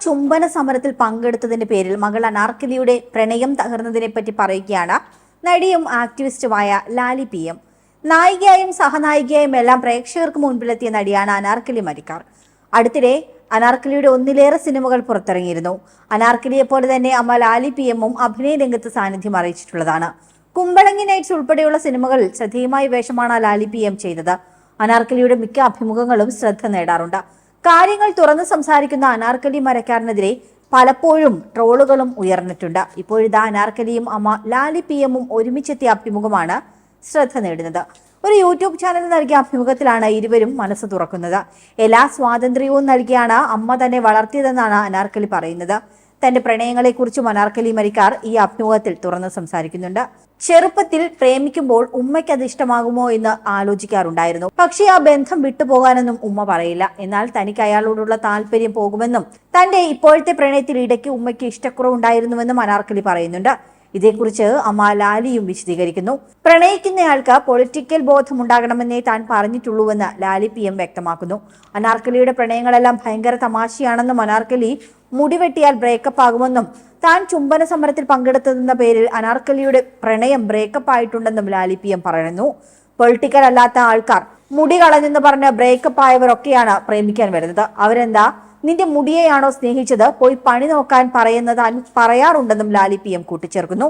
ചുംബന സമരത്തിൽ പങ്കെടുത്തതിന്റെ പേരിൽ മകൾ അനാർക്കലിയുടെ പ്രണയം തകർന്നതിനെ പറ്റി പറയുകയാണ് നടിയും ആക്ടിവിസ്റ്റുമായ ലാലി പി എം. നായികയായും സഹനായികയായും എല്ലാം പ്രേക്ഷകർക്ക് മുൻപിലെത്തിയ നടിയാണ് അനാർക്കലി മരിക്കാർ. അടുത്തിടെ അനാർക്കലിയുടെ ഒന്നിലേറെ സിനിമകൾ പുറത്തിറങ്ങിയിരുന്നു. അനാർക്കലിയെ പോലെ തന്നെ അമ്മ ലാലി പി എമ്മും അഭിനയ രംഗത്ത് സാന്നിധ്യം അറിയിച്ചിട്ടുള്ളതാണ്. കുമ്പളങ്ങി നൈറ്റ്സ് ഉൾപ്പെടെയുള്ള സിനിമകളിൽ ശ്രദ്ധേയമായ വേഷമാണ് ലാലി പി എം ചെയ്തത്. അനാർക്കലിയുടെ മിക്ക അഭിമുഖങ്ങളും ശ്രദ്ധ നേടാറുണ്ട്. കാര്യങ്ങൾ തുറന്ന് സംസാരിക്കുന്ന അനാർക്കലി മരക്കാരനെതിരെ പലപ്പോഴും ട്രോളുകളും ഉയർന്നിട്ടുണ്ട്. ഇപ്പോഴിതാ അനാർക്കലിയും അമ്മ ലാലി പി എമ്മും ഒരുമിച്ചെത്തിയ അഭിമുഖമാണ് ശ്രദ്ധ നേടുന്നത്. ഒരു യൂട്യൂബ് ചാനൽ നൽകിയ അഭിമുഖത്തിലാണ് ഇരുവരും മനസ്സ് തുറക്കുന്നത്. എല്ലാ സ്വാതന്ത്ര്യവും നൽകിയാണ് അമ്മ തന്നെ വളർത്തിയതെന്നാണ് അനാർക്കലി പറയുന്നത്. തന്റെ പ്രണയങ്ങളെക്കുറിച്ചും അനാർക്കലി മരിക്കാർ ഈ അഭിമുഖത്തിൽ തുറന്ന് സംസാരിക്കുന്നുണ്ട്. ചെറുപ്പത്തിൽ പ്രേമിക്കുമ്പോൾ ഉമ്മയ്ക്ക് അത് ഇഷ്ടമാകുമോ എന്ന് ആലോചിക്കാറുണ്ടായിരുന്നു. പക്ഷേ ആ ബന്ധം വിട്ടുപോകാനൊന്നും ഉമ്മ പറയില്ല. എന്നാൽ തനിക്ക് അയാളോടുള്ള താല്പര്യം പോകുമെന്നും തന്റെ ഇപ്പോഴത്തെ പ്രണയത്തിൽ ഇടയ്ക്ക് ഉമ്മയ്ക്ക് ഇഷ്ടക്കുറവുണ്ടായിരുന്നുവെന്നും അനാർക്കലി പറയുന്നുണ്ട്. ഇതേക്കുറിച്ച് അമ്മ ലാലിയും വിശദീകരിക്കുന്നു. പ്രണയിക്കുന്നയാൾക്ക് പൊളിറ്റിക്കൽ ബോധം ഉണ്ടാകണമെന്നേ താൻ പറഞ്ഞിട്ടുള്ളൂവെന്ന് ലാലി പി എം വ്യക്തമാക്കുന്നു. അനാർക്കലിയുടെ പ്രണയങ്ങളെല്ലാം ഭയങ്കര തമാശയാണെന്നും അനാർക്കലി മുടിവെട്ടിയാൽ ബ്രേക്കപ്പ് ആകുമെന്നും താൻ ചുംബന സമരത്തിൽ പങ്കെടുത്തതെന്ന പേരിൽ അനാർക്കലിയുടെ പ്രണയം ബ്രേക്കപ്പ് ആയിട്ടുണ്ടെന്നും ലാലി പി എം പറയുന്നു. പൊളിറ്റിക്കൽ അല്ലാത്ത ആൾക്കാർ മുടി കളഞ്ഞെന്ന് പറഞ്ഞ് ബ്രേക്കപ്പ് ആയവരൊക്കെയാണ് പ്രേമിക്കാൻ വരുന്നത്. അവരെന്താ? നിന്റെ മുടിയെയാണോ സ്നേഹിച്ചത്? പോയി പണി നോക്കാൻ പറയുന്നത് പറയാറുണ്ടെന്നും ലാലി പി എം കൂട്ടിച്ചേർക്കുന്നു.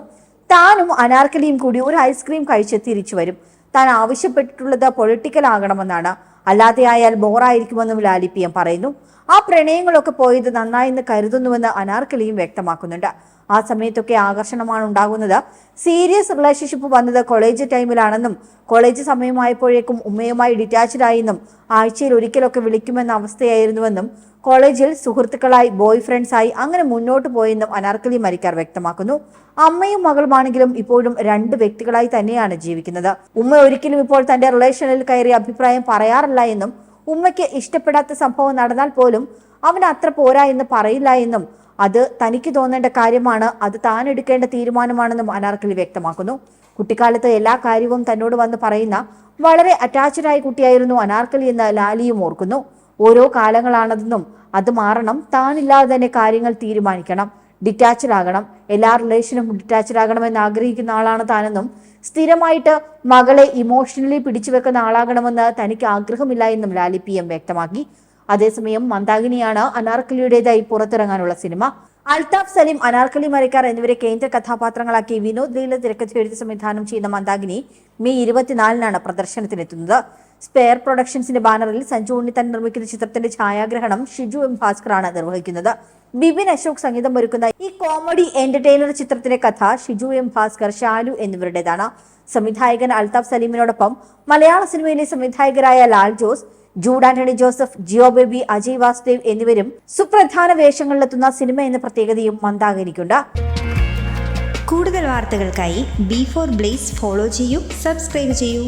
താനും അനാർക്കലിയും കൂടി ഒരു ഐസ്ക്രീം കഴിച്ച് തിരിച്ചു വരും. താൻ ആവശ്യപ്പെട്ടിട്ടുള്ളത് പൊളിറ്റിക്കൽ ആകണമെന്നാണ് അല്ലാതെ ആയാൽ ബോറായിരിക്കുമെന്നും ലാലി പി എം പറയുന്നു. ആ പ്രണയങ്ങളൊക്കെ പോയത് നന്നായെന്ന് കരുതുന്നുവെന്ന് അനാർക്കലിയും വ്യക്തമാക്കുന്നുണ്ട്. ആ സമയത്തൊക്കെ ആകർഷണമാണ് ഉണ്ടാകുന്നത്. സീരിയസ് റിലേഷൻഷിപ്പ് വന്നത് കോളേജ് ടൈമിലാണെന്നും കോളേജ് സമയമായപ്പോഴേക്കും ഉമ്മയുമായി ഡിറ്റാച്ച്ഡ് ആയെന്നും ആഴ്ചയിൽ ഒരിക്കലൊക്കെ വിളിക്കുമെന്ന അവസ്ഥയായിരുന്നുവെന്നും കോളേജിൽ സുഹൃത്തുക്കളായി ബോയ് ഫ്രണ്ട്സായി അങ്ങനെ മുന്നോട്ട് പോയെന്നും അനാർക്കലി മരിക്കാർ വ്യക്തമാക്കുന്നു. അമ്മയും മകളുമാണെങ്കിലും ഇപ്പോഴും രണ്ട് വ്യക്തികളായി തന്നെയാണ് ജീവിക്കുന്നത്. ഉമ്മ ഒരിക്കലും ഇപ്പോൾ തന്റെ റിലേഷനിൽ കയറി അഭിപ്രായം പറയാറില്ല എന്നും ഉമ്മയ്ക്ക് ഇഷ്ടപ്പെടാത്ത സംഭവം നടന്നാൽ പോലും അവൻ അത്ര പോരാ എന്ന് പറയില്ല എന്നും അത് തനിക്ക് തോന്നേണ്ട കാര്യമാണ് അത് താൻ എടുക്കേണ്ട തീരുമാനമാണെന്നും അനാർക്കലി വ്യക്തമാക്കുന്നു. കുട്ടിക്കാലത്ത് എല്ലാ കാര്യവും തന്നോട് വന്ന് പറയുന്ന വളരെ അറ്റാച്ച്ഡായ കുട്ടിയായിരുന്നു അനാർക്കലി എന്ന് ലാലിയും ഓർക്കുന്നു. ഓരോ കാലങ്ങളാണതെന്നും അത് മാറണം. താനില്ലാതെ തന്നെ കാര്യങ്ങൾ തീരുമാനിക്കണം. ഡിറ്റാച്ച്ഡ് ആകണം. എല്ലാ റിലേഷനും ഡിറ്റാച്ച്ഡ് ആകണമെന്ന് ആഗ്രഹിക്കുന്ന ആളാണ് താനെന്നും സ്ഥിരമായിട്ട് മകളെ ഇമോഷണലി പിടിച്ചു വെക്കുന്ന ആളാകണമെന്ന് തനിക്ക് ആഗ്രഹമില്ല എന്നും ലാലി പി എം വ്യക്തമാക്കി. അതേസമയം മന്ദാകിനിയാണ് അനാർക്കലിയുടേതായി പുറത്തിറങ്ങാനുള്ള സിനിമ. അൽതാഫ് സലീം അനാർക്കലി മരക്കാർ എന്നിവരെ കേന്ദ്ര കഥാപാത്രങ്ങളാക്കി വിനോദ് ലീല തിരക്കഥ എഴുതി സംവിധാനം ചെയ്യുന്ന മന്ദാകിനി മെയ് ഇരുപത്തിനാലിനാണ് പ്രദർശനത്തിനെത്തുന്നത്. സ്പെയർ പ്രൊഡക്ഷൻസിന്റെ ബാനറിൽ സഞ്ജു ഉണ്ണിത്താൻ നിർമ്മിക്കുന്ന ചിത്രത്തിന്റെ ഛായാഗ്രഹണം ഷിജു എം ഭാസ്കർ ആണ് നിർവഹിക്കുന്നത്. ബിബിൻ അശോക് സംഗീതം ഒരുക്കുന്ന ഈ കോമഡി എന്റർടൈനർ ചിത്രത്തിന്റെ കഥ ഷിജു എം ഭാസ്കർ ഷാലു എന്നിവരുടേതാണ്. സംവിധായകൻ അൽതാഫ് സലീമിനോടൊപ്പം മലയാള സിനിമയിലെ സംവിധായകരായ ലാൽ ജോസ് ജൂഡ് ആന്റണി ജോസഫ് ജിയോ ബേബി അജയ് വാസുദേവ് എന്നിവരും സുപ്രധാന വേഷങ്ങളിലെത്തുന്ന സിനിമ എന്ന പ്രത്യേകതയും മന്ദാകരിക്കുണ്ട് കൂടുതൽ വാർത്തകൾക്കായി ബി ഫോർ ബ്ലേസ് ഫോളോ ചെയ്യൂ സബ്സ്ക്രൈബ് ചെയ്യൂ.